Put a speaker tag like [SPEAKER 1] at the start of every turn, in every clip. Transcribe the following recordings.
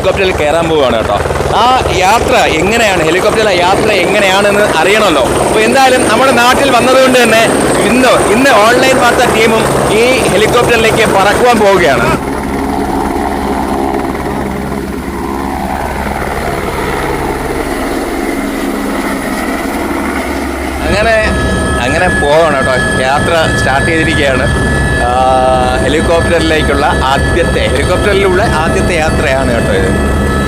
[SPEAKER 1] ഹെലികോപ്റ്ററിൽ കയറാൻ പോവുകയാണ് കേട്ടോ. ആ യാത്ര എങ്ങനെയാണ്? ഹെലികോപ്റ്ററിലെ യാത്ര എങ്ങനെയാണെന്ന് അറിയണമല്ലോ. അപ്പോൾ എന്തായാലും നമ്മുടെ നാട്ടിൽ വന്നതുകൊണ്ട് തന്നെ ഇന്ന് ഇന്ന് ഓൺലൈൻ വാർത്താ ടീമും ഈ ഹെലികോപ്റ്ററിലേക്ക് പറക്കുവാൻ പോവുകയാണ്. അങ്ങനെ അങ്ങനെ പോവാണ് കേട്ടോ. യാത്ര സ്റ്റാർട്ട് ചെയ്തിരിക്കുകയാണ്. ഹെലികോപ്റ്ററിലേക്കുള്ള ആദ്യത്തെ ഹെലികോപ്റ്ററിലുള്ള ആദ്യത്തെ യാത്രയാണ് കേട്ടോ ഇത്.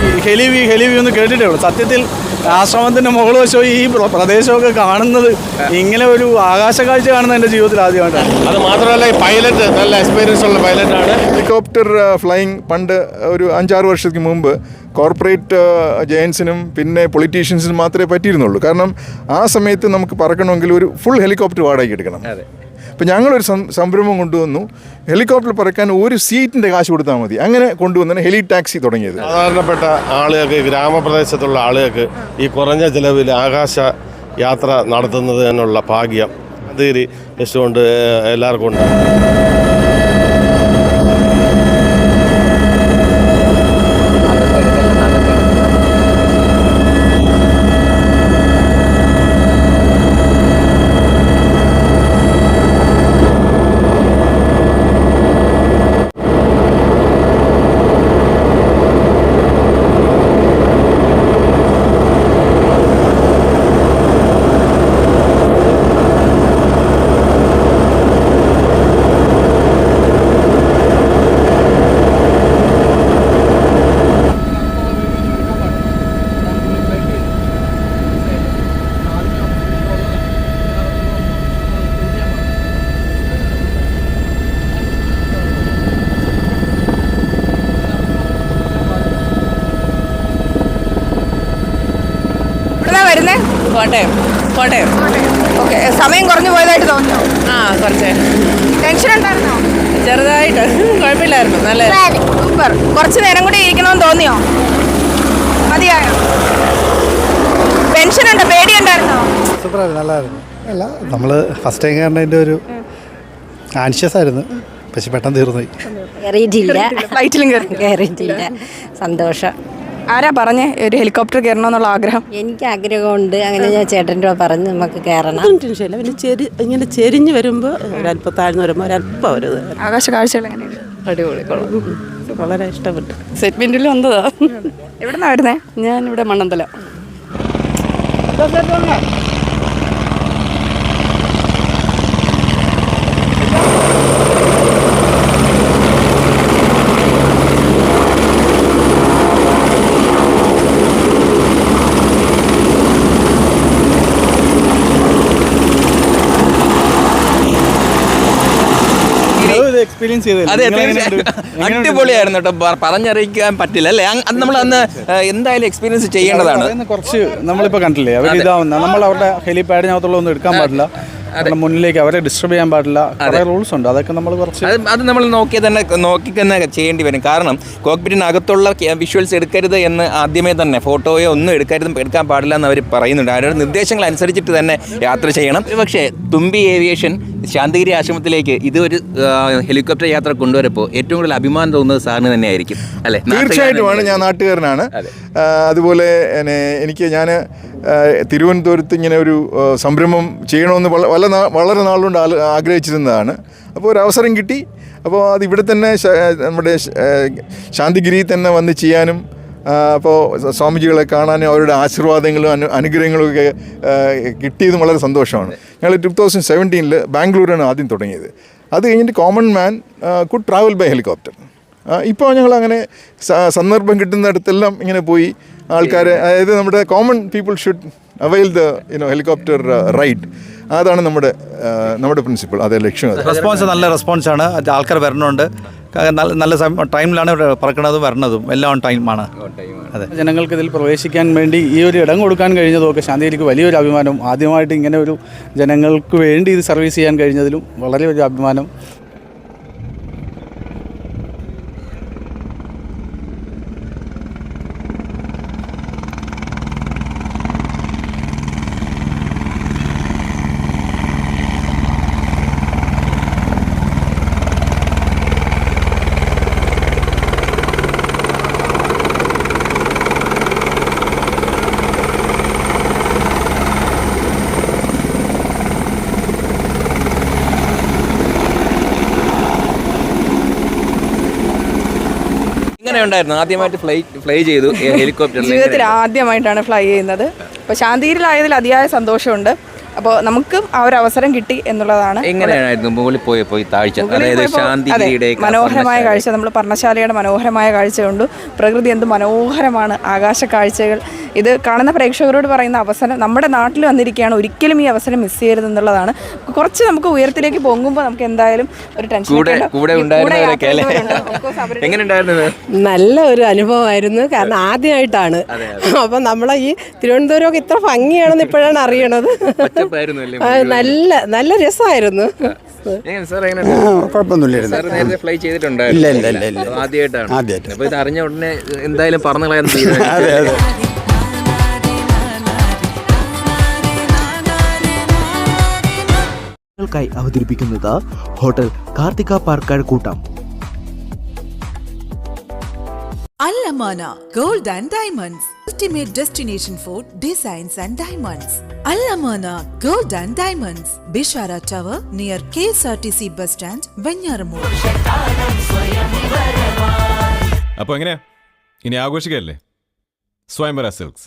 [SPEAKER 2] ഈ ഹെലിവി ഹെലിവി ഒന്ന് കേട്ടിട്ടേ ഉള്ളൂ. സത്യത്തിൽ ആശ്രമത്തിന്റെ മുകൾ വശവും ഈ പ്ര- പ്രദേശമൊക്കെ കാണുന്നത് ഇങ്ങനെ ഒരു ആകാശ കാഴ്ച കാണുന്നത് എന്റെ ജീവിതത്തിൽ ആദ്യമായിട്ടാണ്.
[SPEAKER 3] അത് മാത്രമല്ല ഈ പൈലറ്റ് നല്ല എക്സ്പീരിയൻസ് ഉള്ള പൈലറ്റാണ്
[SPEAKER 4] ഹെലികോപ്റ്റർ ഫ്ലൈയിങ് പണ്ട് ഒരു അഞ്ചാറ് വർഷത്തിന് മുമ്പ് കോർപ്പറേറ്റ് ജയൻസിനും പിന്നെ പൊളിറ്റീഷ്യൻസിനും മാത്രമേ പറ്റിയിരുന്നുള്ളൂ. കാരണം ആ സമയത്ത് നമുക്ക് പറക്കണമെങ്കിൽ ഒരു ഫുൾ ഹെലികോപ്റ്റർ വാടകയ്ക്ക് എടുക്കണം.
[SPEAKER 1] അതെ.
[SPEAKER 4] അപ്പോൾ ഞങ്ങളൊരു സംരംഭം കൊണ്ടുവന്നു. ഹെലികോപ്റ്റർ പറക്കാൻ ഒരു സീറ്റിന്റെ കാശ് കൊടുത്താൽ മതി. അങ്ങനെ കൊണ്ടുവന്നാണ് ഹെലി ടാക്സി തുടങ്ങിയത്.
[SPEAKER 3] സാധാരണപ്പെട്ട ആളുകൾക്ക് ഗ്രാമപ്രദേശത്തുള്ള ആളുകൾക്ക് ഈ കുറഞ്ഞ ചിലവിൽ ആകാശ യാത്ര നടത്തുന്നതിനുള്ള ഭാഗ്യം. അതിരി കൊണ്ട് എല്ലാവർക്കും ഉണ്ട്
[SPEAKER 5] എവിടുന്നാ വരുന്നേ
[SPEAKER 6] കോട്ടയം കോട്ടയം
[SPEAKER 5] ഓക്കെ സമയം കുറഞ്ഞു പോയതായിട്ട് തോന്നുന്നു.
[SPEAKER 6] ആ കുറച്ച്.
[SPEAKER 5] ടെൻഷൻ ഉണ്ടായിരുന്നോ
[SPEAKER 6] ചെറുതായിട്ട്. കുഴപ്പമില്ലായിരുന്നു. നല്ല
[SPEAKER 5] സൂപ്പർ. കുറച്ച് നേരം കൂടി ഇരിക്കണമെന്ന് തോന്നിയോ? മതിയായോ? ടെൻഷൻ ഉണ്ടോ പേടിയുണ്ടായിരുന്നോ?
[SPEAKER 7] സൂപ്പറായിരുന്നു. നല്ലതായിരുന്നു. അല്ല നമ്മൾ ഫസ്റ്റ് ടൈം കയറേണ്ടതിന്റെ ഒരു ആൻഷ്യസ് ആയിരുന്നു. പക്ഷെ പെട്ടെന്ന് തീർന്നു
[SPEAKER 8] കയറിയിട്ടില്ല.
[SPEAKER 5] ഫ്ലൈറ്റിലും കയറി
[SPEAKER 8] കയറിയിട്ടില്ല. സന്തോഷം.
[SPEAKER 5] ആരാ പറഞ്ഞേ? ഒരു ഹെലികോപ്റ്റർ കയറണമെന്നുള്ള ആഗ്രഹം.
[SPEAKER 8] എനിക്ക് ആഗ്രഹമുണ്ട് അങ്ങനെ ഞാൻ ചേട്ടന്റെ പറഞ്ഞ് നമുക്ക് കയറണം.
[SPEAKER 6] ഒന്നും ടെൻഷനില്ല പിന്നെ ചെരി ഇങ്ങനെ ചെരിഞ്ഞ് വരുമ്പോൾ ഒരല്പം താഴ്ന്നു വരുമ്പോൾ ഒരല്പം ഒരു.
[SPEAKER 5] ആകാശ കാഴ്ചകൾ എങ്ങനെയുണ്ട്?
[SPEAKER 6] അടിപൊളി കൊള്ളാം. വളരെ ഇഷ്ടപ്പെട്ടു. സെഗ്മെന്റിൽ വന്നതാ.
[SPEAKER 5] എവിടുന്നാ വരുന്നേ?
[SPEAKER 6] ഇവിടെ മണ്ണന്തല
[SPEAKER 2] ഇത് എക്സ്പീരിയൻസ്
[SPEAKER 1] അതെ തീർച്ചയായും. അടിപൊളിയായിരുന്നു കേട്ടോ പ- പറഞ്ഞറിയിക്കാൻ പറ്റില്ല. അല്ലേ? അങ്- അത് നമ്മൾ അന്ന് എന്തായാലും എക്സ്പീരിയൻസ് ചെയ്യേണ്ടതാണ്.
[SPEAKER 2] കുറച്ച് നമ്മളിപ്പോൾ കണ്ടില്ലേ? അവർ ഇതാവുന്ന നമ്മൾ അവരുടെ ഹെലിപാഡിനകത്തുള്ള ഒന്നും എടുക്കാൻ പാടില്ല. കാരണം മുന്നിലേക്ക് അവരെ ഡിസ്റ്റർബ് ചെയ്യാൻ പാടില്ല. റൂൾസ് ഉണ്ട്. അതൊക്കെ നമ്മൾ കുറച്ച്
[SPEAKER 1] അത് നമ്മൾ നോക്കി തന്നെ നോക്കി തന്നെ ചെയ്യേണ്ടി വരും. കാരണം കോക്പിറ്റിനകത്തുള്ള വിഷ്വൽസ് എടുക്കരുത് എന്ന് ആദ്യമേ തന്നെ ഫോട്ടോയോ ഒന്നും എടുക്കരുത് എടുക്കാൻ പാടില്ല എന്ന് അവർ പറയുന്നുണ്ട്. അവരുടെ നിർദ്ദേശങ്ങൾ അനുസരിച്ചിട്ട് തന്നെ യാത്ര ചെയ്യണം. പക്ഷേ തുമ്പി ഏവിയേഷൻ ശാന്തിഗിരി ആശ്രമത്തിലേക്ക് ഇത് ഒരു ഹെലികോപ്റ്റർ യാത്ര കൊണ്ടുവരപ്പോൾ ഏറ്റവും കൂടുതൽ അഭിമാനം തോന്നുന്നത് സാറിന് തന്നെയായിരിക്കും. അല്ലെ?
[SPEAKER 4] തീർച്ചയായിട്ടുമാണ് ഞാൻ നാട്ടുകാരനാണ്. അതുപോലെ എനിക്ക് ഞാൻ തിരുവനന്തപുരത്ത് ഇങ്ങനെ ഒരു സംരംഭം ചെയ്യണമെന്ന് വള നാ- വളരെ നാളുകൊണ്ട് ആഗ്രഹിച്ചിരുന്നതാണ്. അപ്പോൾ ഒരു അവസരം കിട്ടി. അപ്പോൾ അത് ഇവിടെ തന്നെ നമ്മുടെ ശാന്തിഗിരി തന്നെ വന്ന് ചെയ്യാനും അപ്പോൾ സ്വാമിജികളെ കാണാനും അവരുടെ ആശീർവാദങ്ങളും അനു അനുഗ്രഹങ്ങളും ഒക്കെ കിട്ടിയതും വളരെ സന്തോഷമാണ്. ഞങ്ങൾ ടു തൗസൻഡ് സെവന്റീനിൽ ബാംഗ്ലൂരാണ് ആദ്യം തുടങ്ങിയത്. അത് കഴിഞ്ഞിട്ട് common man could travel by helicopter ഇപ്പോൾ ഞങ്ങൾ അങ്ങനെ സന്ദർഭം കിട്ടുന്നിടത്തെല്ലാം ഇങ്ങനെ പോയി. ആൾക്കാരെ അതായത് നമ്മുടെ common people should avail the you know helicopter ride അതാണ് നമ്മുടെ നമ്മുടെ പ്രിൻസിപ്പിൾ അതേ ലക്ഷ്യം അത്.
[SPEAKER 7] റെസ്പോൺസ് നല്ല റെസ്പോൺസ് ആണ്. ആൾക്കാർ വരണുണ്ട്. നല്ല ടൈമിലാണ് ഇവിടെ പറക്കണതും വരണതും. എല്ലാം ഓൺ ടൈമാണ് അതെ.
[SPEAKER 2] ജനങ്ങൾക്ക് ഇതിൽ പ്രവേശിക്കാൻ വേണ്ടി ഈ ഒരു ഇടം കൊടുക്കാൻ കഴിഞ്ഞതൊക്കെ ശാന്തിയിലേക്ക് വലിയൊരു അഭിമാനം. ആദ്യമായിട്ട് ഇങ്ങനെ ഒരു ജനങ്ങൾക്ക് വേണ്ടി ഇത് സർവീസ് ചെയ്യാൻ കഴിഞ്ഞതിലും വളരെ ഒരു അഭിമാനം.
[SPEAKER 1] എങ്ങനെയുണ്ടായിരുന്നു ആദ്യമായിട്ട് ഫ്ലൈ ഫ്ലൈ ചെയ്തു ഹെലികോപ്റ്ററിൽ
[SPEAKER 5] ജീവിതത്തിൽ ആദ്യമായിട്ടാണ് ഫ്ലൈ ചെയ്യുന്നത്. അപ്പോൾ ശാന്തിയിലായതിൽ അതിയായ സന്തോഷമുണ്ട്. അപ്പോൾ നമുക്കും ആ ഒരു അവസരം കിട്ടി എന്നുള്ളതാണ്.
[SPEAKER 1] എങ്ങനെയായിരുന്നു മുകളിൽ പോയി പോയി താഴ്ച അതായത്
[SPEAKER 5] പോയപ്പോൾ മനോഹരമായ കാഴ്ച. നമ്മൾ പർണശാലയുടെ മനോഹരമായ കാഴ്ച കണ്ടു പ്രകൃതി എന്ത് മനോഹരമാണ് ആകാശ കാഴ്ചകൾ. ഇത് കാണുന്ന പ്രേക്ഷകരോട് പറയുന്ന അവസരം നമ്മുടെ നാട്ടിൽ വന്നിരിക്കുകയാണ്. ഒരിക്കലും ഈ അവസരം മിസ് ചെയ്യരുത് എന്നുള്ളതാണ്. കുറച്ച് നമുക്ക് ഉയരത്തിലേക്ക് പൊങ്ങുമ്പോൾ നമുക്ക് എന്തായാലും ഒരു ടെൻഷൻ
[SPEAKER 6] നല്ല ഒരു അനുഭവമായിരുന്നു. കാരണം ആദ്യമായിട്ടാണ്. അപ്പം നമ്മളെ ഈ തിരുവനന്തപുരമൊക്കെ ഇത്ര ഭംഗിയാണെന്ന് ഇപ്പോഴാണ് അറിയണത്. നല്ല നല്ല രസമായിരുന്നു.
[SPEAKER 1] എങ്ങനെ സാർ എങ്ങനെ?
[SPEAKER 2] കുഴപ്പമൊന്നുമില്ലായിരുന്നു.
[SPEAKER 1] സാർ നേരത്തെ ഫ്ലൈ ചെയ്തിട്ടുണ്ടായിരുന്നു
[SPEAKER 2] ഇല്ല, ഇല്ല, ഇല്ല, ഇല്ല.
[SPEAKER 1] ആദ്യമായിട്ടാണ്.
[SPEAKER 2] ആദ്യമായിട്ട്.
[SPEAKER 1] അപ്പൊ ഇത് അറിഞ്ഞ ഉടനെ എന്തായാലും പറഞ്ഞു കളയാൻ തീരുമാനിച്ചു. ായി
[SPEAKER 9] അവതരിപ്പിക്കുന്നത് ഹോട്ടൽ കാർത്തിക പാർക്കാട് കൂട്ടം
[SPEAKER 10] Allamana Gold and Diamonds, ultimate destination for designs and diamonds. Allamana Gold and Diamonds, Bishara Tower near KSRTC bus stand, Venyaramur.
[SPEAKER 11] അപ്പോൾ എങ്ങനെയാ ഇനി ആഘോഷിക്കല്ലേ സ്വയംവര സിൽക്സ്